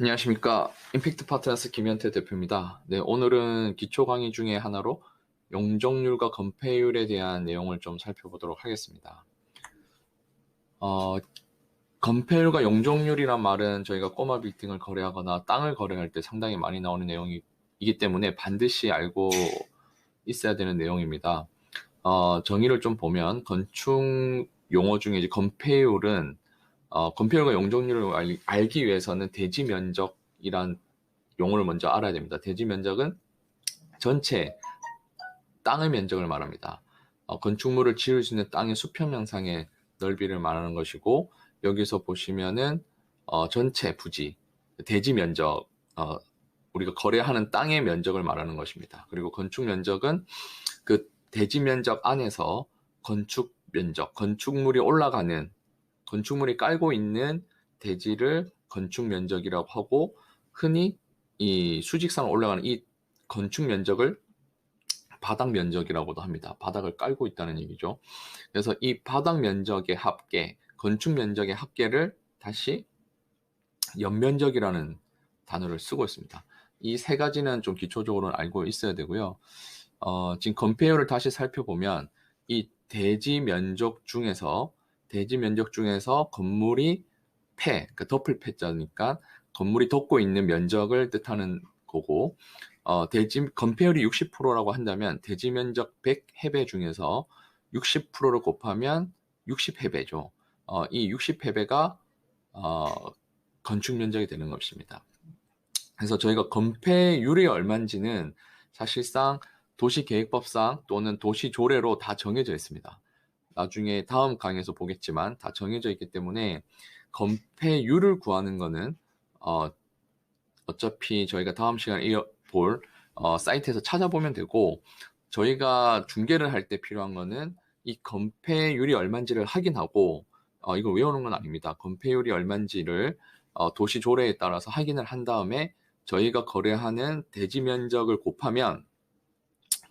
안녕하십니까. 임팩트 파트너스 김현태 대표입니다. 네, 오늘은 기초 강의 중에 하나로 용적률과 건폐율에 대한 내용을 좀 살펴보도록 하겠습니다. 어, 건폐율과 용적률이란 말은 저희가 꼬마 빌딩을 거래하거나 땅을 거래할 때 상당히 많이 나오는 내용이기 때문에 반드시 알고 있어야 되는 내용입니다. 어, 정의를 좀 보면 건축 용어 중에 이제 건폐율은 어, 건폐율과 용적률을 알, 알기 위해서는 대지 면적이란 용어를 먼저 알아야 됩니다. 대지 면적은 전체 땅의 면적을 말합니다. 어, 건축물을 지을 수 있는 땅의 수평면상의 넓이를 말하는 것이고 여기서 보시면은 어, 전체 부지 대지 면적 어, 우리가 거래하는 땅의 면적을 말하는 것입니다. 그리고 건축 면적은 그 대지 면적 안에서 건축 면적, 건축물이 올라가는 건축물이 깔고 있는 대지를 건축 면적이라고 하고 흔히 이 수직상 올라가는 이 건축 면적을 바닥 면적이라고도 합니다. 바닥을 깔고 있다는 얘기죠. 그래서 이 바닥 면적의 합계, 건축 면적의 합계를 다시 연면적이라는 단어를 쓰고 있습니다. 이 세 가지는 좀 기초적으로 알고 있어야 되고요. 어, 지금 건폐율을 다시 살펴보면 이 대지 면적 중에서 대지 면적 중에서 건물이 폐, 그러니까 덮을 폐자니까 건물이 덮고 있는 면적을 뜻하는 거고 어, 대지 건폐율이 60%라고 한다면 대지 면적 100 해배 중에서 60%를 곱하면 60 해배죠. 어, 이 60 해배가 어, 건축 면적이 되는 것입니다. 그래서 저희가 건폐율이 얼마인지는 사실상 도시계획법상 또는 도시조례로 다 정해져 있습니다. 나중에 다음 강의에서 보겠지만 다 정해져 있기 때문에 건폐율을 구하는 거는 어, 어차피 저희가 다음 시간에 볼 어, 사이트에서 찾아보면 되고 저희가 중계를 할 때 필요한 거는 이 건폐율이 얼마인지를 확인하고 어, 이걸 외우는 건 아닙니다. 건폐율이 얼마인지를 어, 도시 조례에 따라서 확인을 한 다음에 저희가 거래하는 대지 면적을 곱하면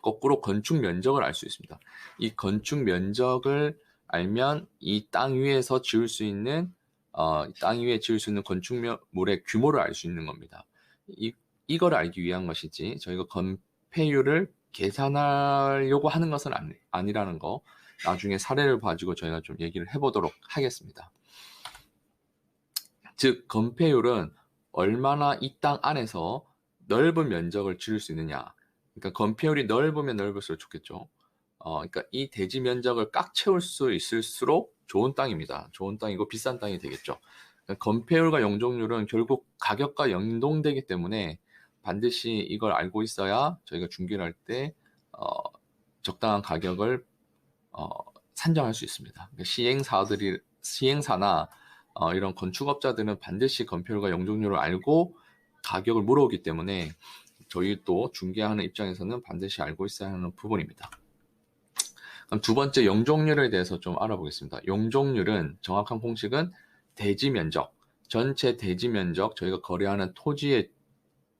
거꾸로 건축 면적을 알 수 있습니다. 이 건축 면적을 알면 이 땅 위에서 지을 수 있는 어, 땅 위에 지을 수 있는 건축물의 규모를 알 수 있는 겁니다. 이, 이걸 알기 위한 것이지 저희가 건폐율을 계산하려고 하는 것은 아니, 아니라는 거 나중에 사례를 가지고 저희가 좀 얘기를 해보도록 하겠습니다. 즉 건폐율은 얼마나 이 땅 안에서 넓은 면적을 지을 수 있느냐 그러니까 건폐율이 넓으면 넓을수록 좋겠죠. 어, 그러니까 이 대지 면적을 꽉 채울 수 있을수록 좋은 땅입니다. 좋은 땅이고 비싼 땅이 되겠죠. 그러니까 건폐율과 용적률은 결국 가격과 연동되기 때문에 반드시 이걸 알고 있어야 저희가 중개를 할때 어, 적당한 가격을 어, 산정할 수 있습니다. 그러니까 시행사들이 시행사나 어, 이런 건축업자들은 반드시 건폐율과 용적률을 알고 가격을 물어오기 때문에 저희 또 중개하는 입장에서는 반드시 알고 있어야 하는 부분입니다. 그럼 두 번째 용적률에 대해서 좀 알아보겠습니다. 용적률은 정확한 공식은 대지 면적, 전체 대지 면적, 저희가 거래하는 토지의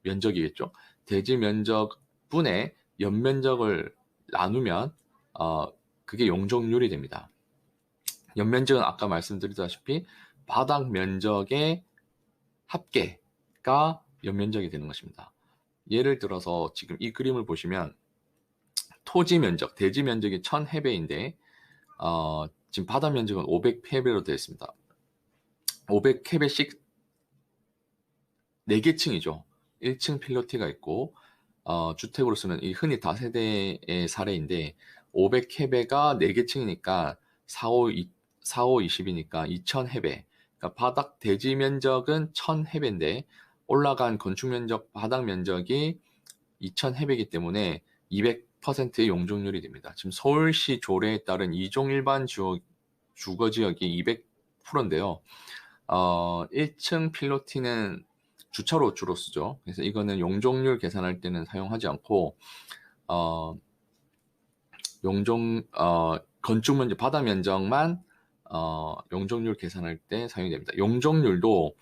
면적이겠죠. 대지 면적 분의 연면적을 나누면 어, 그게 용적률이 됩니다. 연면적은 아까 말씀드렸다시피 바닥 면적의 합계가 연면적이 되는 것입니다. 예를 들어서 지금 이 그림을 보시면 토지 면적, 대지 면적이 1000해배인데 어, 지금 바다 면적은 500해배로 되어 있습니다. 500해배씩 4개 층이죠. 1층 필로티가 있고 어, 주택으로서는 이 흔히 다세대의 사례인데 500해배가 4개 층이니까 4, 5, 2, 4, 5, 20이니까 2000해배. 그러니까 바닥 대지 면적은 1000해배인데 올라간 건축 면적, 바닥 면적이 2,000해배이기 때문에 200%의 용적률이 됩니다. 지금 서울시 조례에 따른 이종 일반 주거, 주거 지역이 200%인데요. 어, 1층 필로티는 주차로 주로 쓰죠. 그래서 이거는 용적률 계산할 때는 사용하지 않고 어, 용종 어, 건축 면적 바닥 면적만 어, 용적률 계산할 때 사용이 됩니다. 용적률도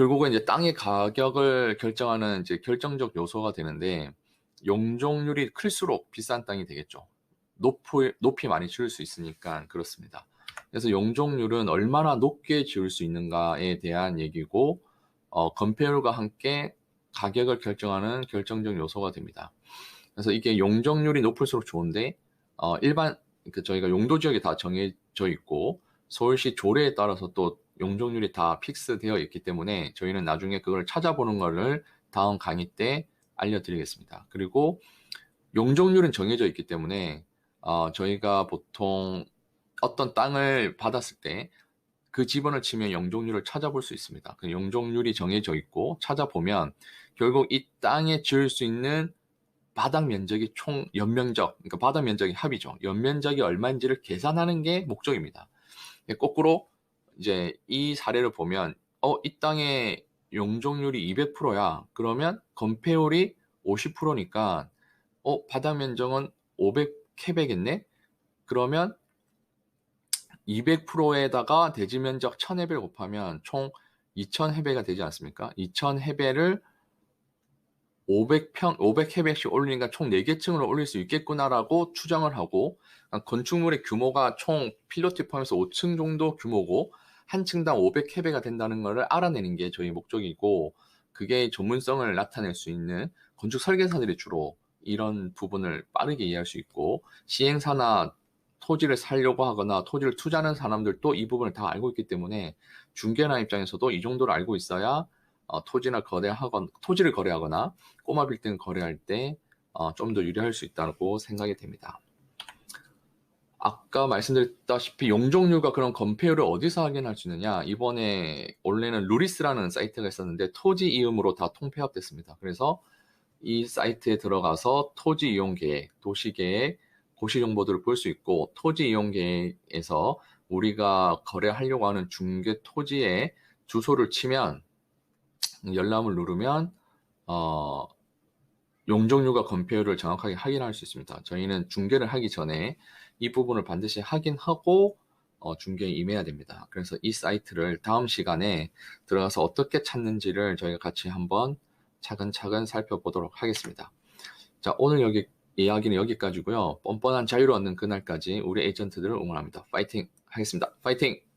결국은 이제 땅의 가격을 결정하는 이제 결정적 요소가 되는데 용적률이 클수록 비싼 땅이 되겠죠. 높이, 높이 많이 지을 수 있으니까 그렇습니다. 그래서 용적률은 얼마나 높게 지을 수 있는가에 대한 얘기고 어, 건폐율과 함께 가격을 결정하는 결정적 요소가 됩니다. 그래서 이게 용적률이 높을수록 좋은데 어, 일반 그 저희가 용도 지역이 다 정해져 있고 서울시 조례에 따라서 또 용적률이 다 픽스되어 있기 때문에 저희는 나중에 그걸 찾아보는 거를 다음 강의 때 알려드리겠습니다. 그리고 용적률은 정해져 있기 때문에 어, 저희가 보통 어떤 땅을 받았을 때그 지번을 치면 용적률을 찾아볼 수 있습니다. 그 용적률이 정해져 있고 찾아보면 결국 이 땅에 지을 수 있는 바닥 면적이 총 연면적, 그러니까 바닥 면적이 합이죠. 연면적이 얼마인지를 계산하는 게 목적입니다. 거꾸로 이제 이 사례를 보면 어, 이 땅의 용적률이 200%야. 그러면 건폐율이 50%니까 어, 바닥 면적은 500캐베겠네? 그러면 200%에다가 대지 면적 1000해배를 곱하면 총 2000해배가 되지 않습니까? 2000해배를 500평, 500해배씩 올리니까 총 4개 층으로 올릴 수 있겠구나라고 추정을 하고 건축물의 규모가 총 필로티 포함해서 5층 정도 규모고 한 층당 500해배가 된다는 것을 알아내는 게 저희 목적이고 그게 전문성을 나타낼 수 있는 건축 설계사들이 주로 이런 부분을 빠르게 이해할 수 있고 시행사나 토지를 살려고 하거나 토지를 투자하는 사람들도 이 부분을 다 알고 있기 때문에 중개나 입장에서도 이 정도를 알고 있어야 어, 토지나 거래하거나 토지를 거래하거나 꼬마 빌딩 거래할 때 좀더 어, 유리할 수 있다고 생각이 됩니다. 아까 말씀드렸다시피 용적률과 그런 건폐율을 어디서 확인할 수 있느냐 이번에 원래는 루리스라는 사이트가 있었는데 토지 이음으로 다 통폐합됐습니다. 그래서 이 사이트에 들어가서 토지 이용 계획, 도시 계획, 고시 정보들을 볼 수 있고 토지 이용 계획에서 우리가 거래하려고 하는 중개 토지의 주소를 치면 열람을 누르면 어, 용적률과 건폐율을 정확하게 확인할 수 있습니다. 저희는 중개를 하기 전에 이 부분을 반드시 확인하고 어, 중개에 임해야 됩니다. 그래서 이 사이트를 다음 시간에 들어가서 어떻게 찾는지를 저희가 같이 한번 차근차근 살펴보도록 하겠습니다. 자, 오늘 여기 이야기는 여기까지고요. 뻔뻔한 자유를 얻는 그날까지 우리 에이전트들을 응원합니다. 파이팅 하겠습니다. 파이팅!